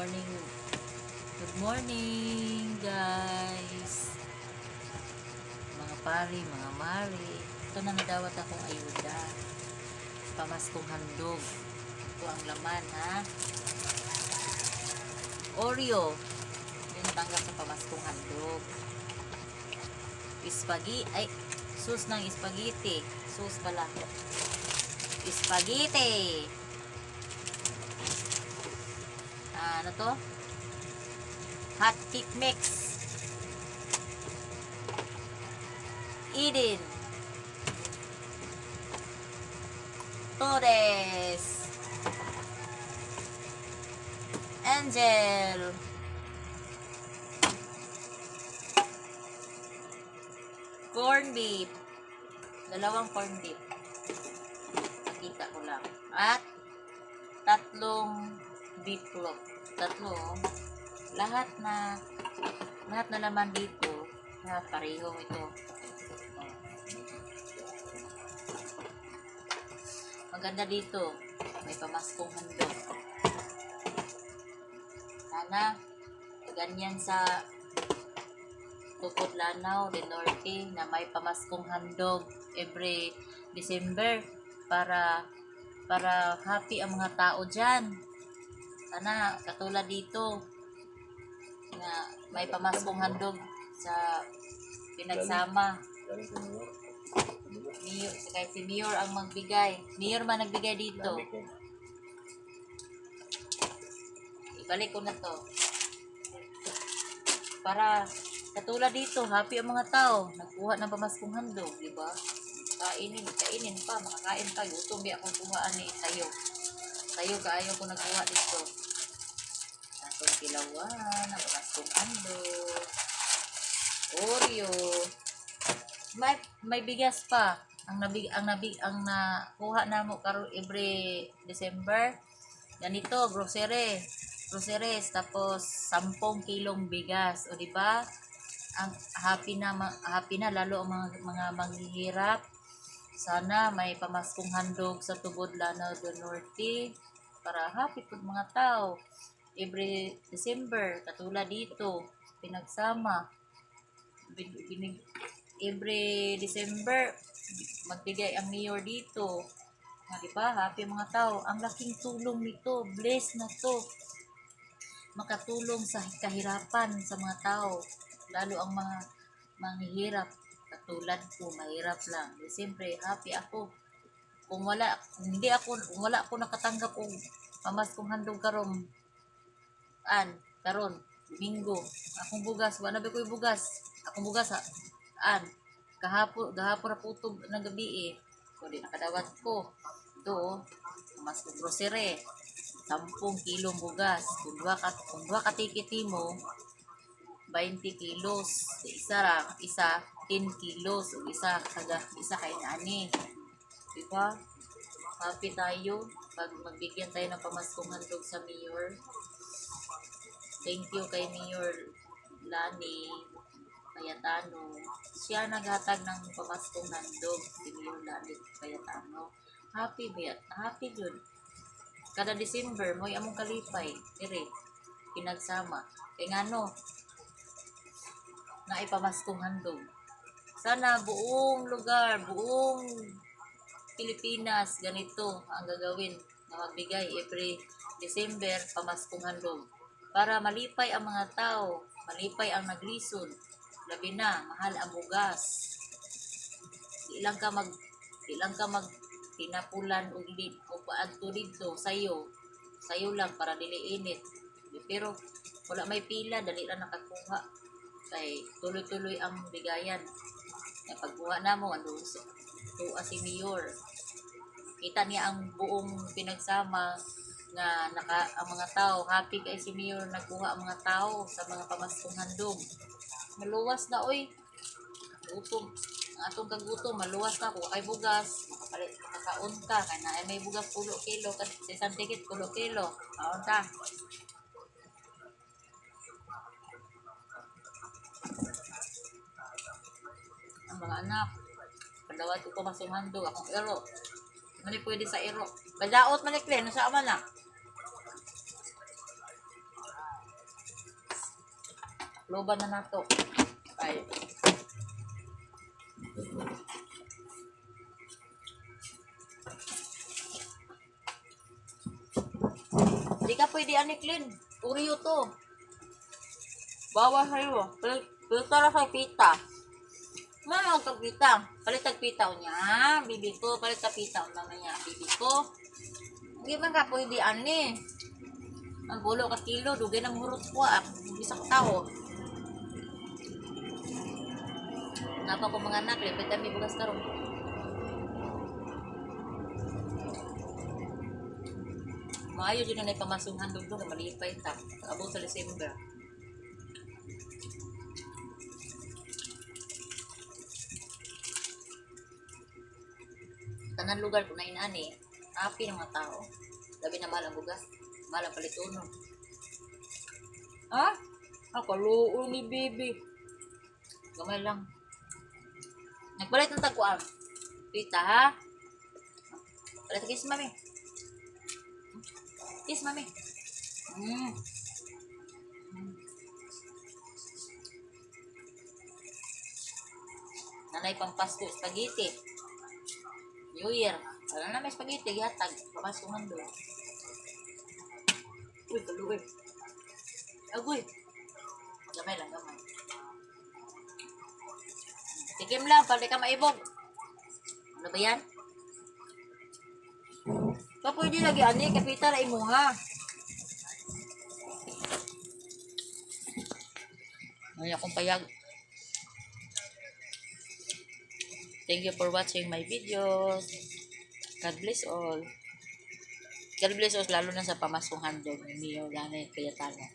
morning. Good morning, guys. Mga pari, mga mari. Ito na nadawat akong ayuda. Pamaskong handog. Ito ang laman, ha? Oreo. Yung tanggap sa pamaskong handog. Spaghetti. Ay, sus ng spaghetti. Sus pala. Spaghetti. Ano to? Hot cake mix. Eden. Torres. Angel. Corn beef. Dalawang corn beef. Nakita ko lang. At tatlong beef loaf. Tatlo. Lahat na lahat na laman dito na pareho ito. Oh. Maganda dito. May pamaskong handog. Sana ganyan sa Tukod Lanao Norte na may pamaskong handog every December para para happy ang mga tao dyan. Sana katulad dito na may pamaskong handog sa pinagsama. Mayor, kay si Mayor ang magbigay. Mayor man nagbigay dito. Ibalik ko na to. Para katulad dito, happy ang mga tao. Nagkuha ng pamaskong handog, di ba? Kainin, kainin pa, makakain pa. Gutom di akong kuhaan ni tayo. Tayo kaayo ko nagkuha dito. Atong kilawan, ang pamaskong handog. Oreo. May may bigas pa. Ang nabig ang nabig ang nakuha namo karon every December. Ganito, grocery. Groceries tapos 10 kilong bigas, o di ba? Ang happy na happy na lalo ang mga mga manghihirap. Sana may pamaskong handog sa tubod Lanao do Norte para happy po mga tao. Every December, katulad dito, pinagsama. Bin, binig, every December, magbigay ang mayor dito. Nga, di ba? Happy mga tao. Ang laking tulong nito. Bless na to. Makatulong sa kahirapan sa mga tao. Lalo ang mga manghihirap. Katulad ko, mahirap lang. Di, Siyempre, happy ako. Kung wala, hindi ako, kung wala ako nakatanggap kung pamaskong handog karon an, karon Domingo. Akong bugas, wala ba ko'y bugas? Akong bugas, ha? an, kahapon, gahapon na putog ng gabi eh. Di nakadawat ko. Ito, oh, mas ko grocery. 10 kilong bugas. Kung dua ka, kung dua ka tikiti mo, 20 kilos. Sa Isa lang, isa 10 kilos. O isa, kaga, isa kay nani. Diba? Happy tayo pag magbigyan tayo ng pamaskong handog sa mayor. Thank you kay Mayor Lani Cayetano. Siya naghatag ng pamaskong handog si Mayor Lani Cayetano. Happy ba? Happy good. Kada December, mo'y among kalipay. Dire, pinagsama. Kaya nga no, na ipamaskong handog. Sana buong lugar, buong Pilipinas, ganito ang gagawin na magbigay every December pamaskong handog. Para malipay ang mga tao, malipay ang naglisod, labi na, mahal ang bugas. Ilang ka mag ilang ka mag tinapulan og lid o paadto dito sayo sayo lang para dili init pero wala may pila dali lang nakakuha kay tuloy-tuloy ang bigayan. Kaya pagkuha na mo ando tuwa si Mayor. Kita niya ang buong pinagsama nga naka ang mga tao. Happy kay si Mayor nagkuha ang mga tao sa mga pamaskong handog. Maluwas na oy. Gutom. Ang atong kagutom maluwas na ko ay bugas. Makapalit makakaon ka. Kay na ay may bugas pulo kilo. Kasi sa isang tikit pulo kilo. Kaon ta ang mga anak padawat ko masong handog akong ero Mani pwede sa ero. Badaot man ni Klen, sa ama na. Takloban na nato. Ay. Hindi ka pwede ani clean. Oreo to. Bawa sa'yo. Pilta na sa pita. Mana ang pita? Palit ang pita o niya. Bibi ko. Palit ang pita o naman niya. Bibi ko. Hindi man ka pwede ani. Ang bulo ka kilo. Dugay ng hurot ko. Ah. Isang tao. Napa ko mga anak. Lipit kami bukas karong. Maayo din na ipamasunghan doon doon. Malipay ta. Abo sa December. Tanan lugar ko na inani. Happy ng mga tao. Labi na mahal ang bugas. Mahal ang palituno. Ha? Ako, luo ni baby. Gamay lang. Nagbalit ng tagkuan. Tita, ha? Balit kiss, mami. Kiss, mami. Mm. Nanay pang Pasko, spaghetti. New Year. Ano na may spaghetti, gihatag. Papasungan doon. Uy, kaluwi. Agoy. Gamay lang, gamay. Tikim lang, pwede ka maibog. Ano ba yan? Pa pwede lagi ani, kapita na imo ha. Ay, akong payag. Thank you for watching my videos. God bless all. God bless us, lalo na sa pamasunghan doon. Niyo, ganay, kaya tala.